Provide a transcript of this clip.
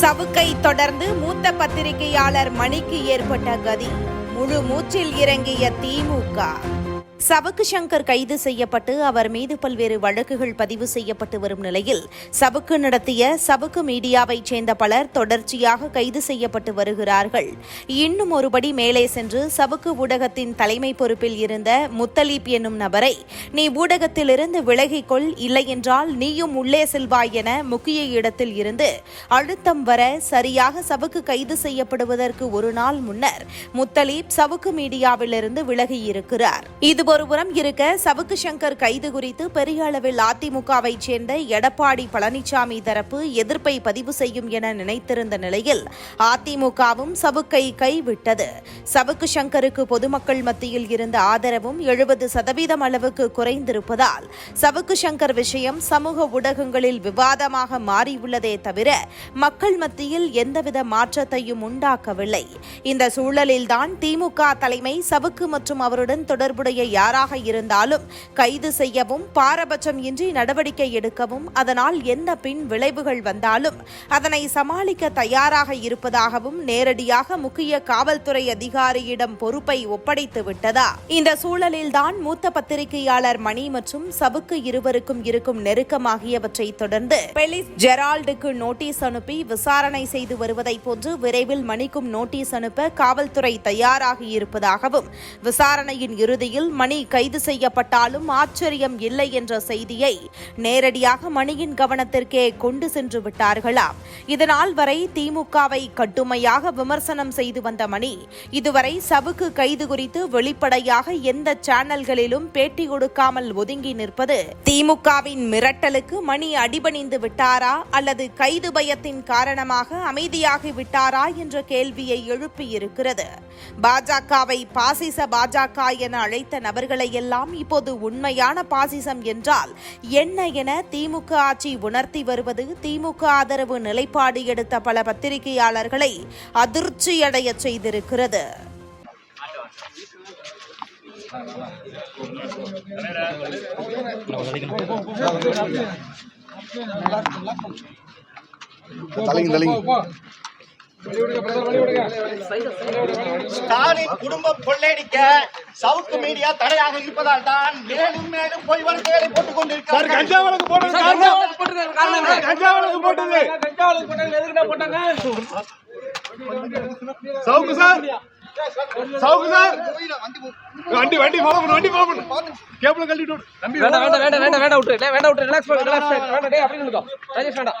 சவுக்கை தொடர்ந்து மூத்த பத்திரிகையாளர் மணிக்கு ஏற்பட்ட கதி. முழு மூச்சில் இறங்கிய திமுக. சவுக்கு சங்கர் கைது செய்யப்பட்டு அவர் மீது பல்வேறு வழக்குகள் பதிவு செய்யப்பட்டு வரும் நிலையில் சவுக்கு நடத்திய சவுக்கு மீடியாவைச் சேர்ந்த பலர் தொடர்ச்சியாக கைது செய்யப்பட்டு வருகிறார்கள். இன்னும் ஒருபடி மேலே சென்று சவுக்கு ஊடகத்தின் தலைமை பொறுப்பில் இருந்த முத்தலீப் என்னும் நபரை நீ ஊடகத்திலிருந்து விலகிக்கொள் இல்லையென்றால் நீயும் உள்ளே செல்வாய் என முக்கிய இடத்தில் இருந்து அழுத்தம் வர சரியாக சவுக்கு கைது செய்யப்படுவதற்கு ஒரு நாள் முன்னர் முத்தலீப் சவுக்கு மீடியாவிலிருந்து விலகியிருக்கிறார். இது ஒருபுறம் இருக்க சவுக்கு சங்கர் கைது குறித்து பெரிய அளவில் அதிமுகவை சேர்ந்த எடப்பாடி பழனிசாமி தரப்பு எதிர்ப்பை பதிவு செய்யும் என நினைத்திருந்த நிலையில் அதிமுகவும் சவுக்கை கைவிட்டது. சவுக்கு சங்கருக்கு பொதுமக்கள் மத்தியில் இருந்த ஆதரவும் எழுபது சதவீதம் அளவுக்கு குறைந்திருப்பதால் சவுக்கு சங்கர் விஷயம் சமூக ஊடகங்களில் விவாதமாக மாறியுள்ளதே தவிர மக்கள் மத்தியில் எந்தவித மாற்றத்தையும் உண்டாக்கவில்லை. இந்த சூழலில்தான் திமுக தலைமை சவுக்கு மற்றும் அவருடன் தொடர்புடைய யாராக இருந்தாலும் கைது செய்யவும் பாரபட்சம் இன்றி நடவடிக்கை எடுக்கவும் அதனால் எந்த பின் விளைவுகள் வந்தாலும் அதனை சமாளிக்க தயாராக இருப்பதாகவும் நேரடியாக முக்கிய காவல்துறை அதிகாரியிடம் பொறுப்பை ஒப்படைத்து விட்டதா? இந்த சூழலில்தான் மூத்த பத்திரிகையாளர் மணி மற்றும் சவுக்கு இருவருக்கும் இருக்கும் நெருக்கம் ஆகியவற்றை தொடர்ந்து பெலிஸ் ஜெரால்டுக்கு நோட்டீஸ் அனுப்பி விசாரணை செய்து வருவதை போன்று விரைவில் மணிக்கும் நோட்டீஸ் அனுப்ப காவல்துறை தயாராகி இருப்பதாகவும் விசாரணையின் இறுதியில் மணி கைது செய்யப்பட்டாலும் ஆச்சரியம் இல்லை என்ற செய்தியை நேரடியாக மணியின் கவனத்திற்கே கொண்டு சென்று விட்டார்களாம் இதனால் வரை திமுகவை கடுமையாக விமர்சனம் செய்து வந்த மணி இதுவரை சவுக்கு கைது குறித்து வெளிப்படையாக எந்த சேனல்களிலும் பேட்டி கொடுக்காமல் ஒதுங்கி நிற்பது திமுகவின் மிரட்டலுக்கு மணி அடிபணிந்து விட்டாரா? அல்லது கைது பயத்தின் காரணமாக அமைதியாகி விட்டாரா? என்ற கேள்வியை எழுப்பியிருக்கிறது. பாஜகவை பாசிச பாஜக என அழைத்த நபர் நபர்களை எல்லாம் இப்போது உண்மையான பாசிசம் என்றால் என்ன என திமுக ஆட்சி உணர்த்தி வருவது திமுக ஆதரவு நிலைப்பாடு எடுத்த பல பத்திரிகையாளர்களை அதிர்ச்சியடைய செய்திருக்கிறது. தலைங்க தலைங்க. ஸ்டாலின் குடும்பம் கொள்ளையடிக்க சவுக்கு மீடியா தடையாக இருப்பதால் தான் மேலும் மேலும் பொய் வழக்குகளை போட்டுக் கொண்டிருக்கிறார் கஞ்சா வழக்கு போட்டது காரணம். கஞ்சா வழக்கு போட்டது சவுக்கு சார். சவுக்கு சார். வண்டி வண்டி ஃபாலோ பண்ணு வண்டி ஃபாலோ பண்ணு. கேபிள் விடு. தம்பி வேண்டாம் வேண்டாம் வேண்டாம் வேண்டாம் வேண்டாம் விட்டுரு இல்லை, வேண்டாம் விட்டுரு ரிலாக்ஸ் பண்ணு ரிலாக்ஸ் பண்ணு. வேண்டாம் டேய் அப்படின்னு இருக்கோம் ராஜேஷ் வேண்டாம்.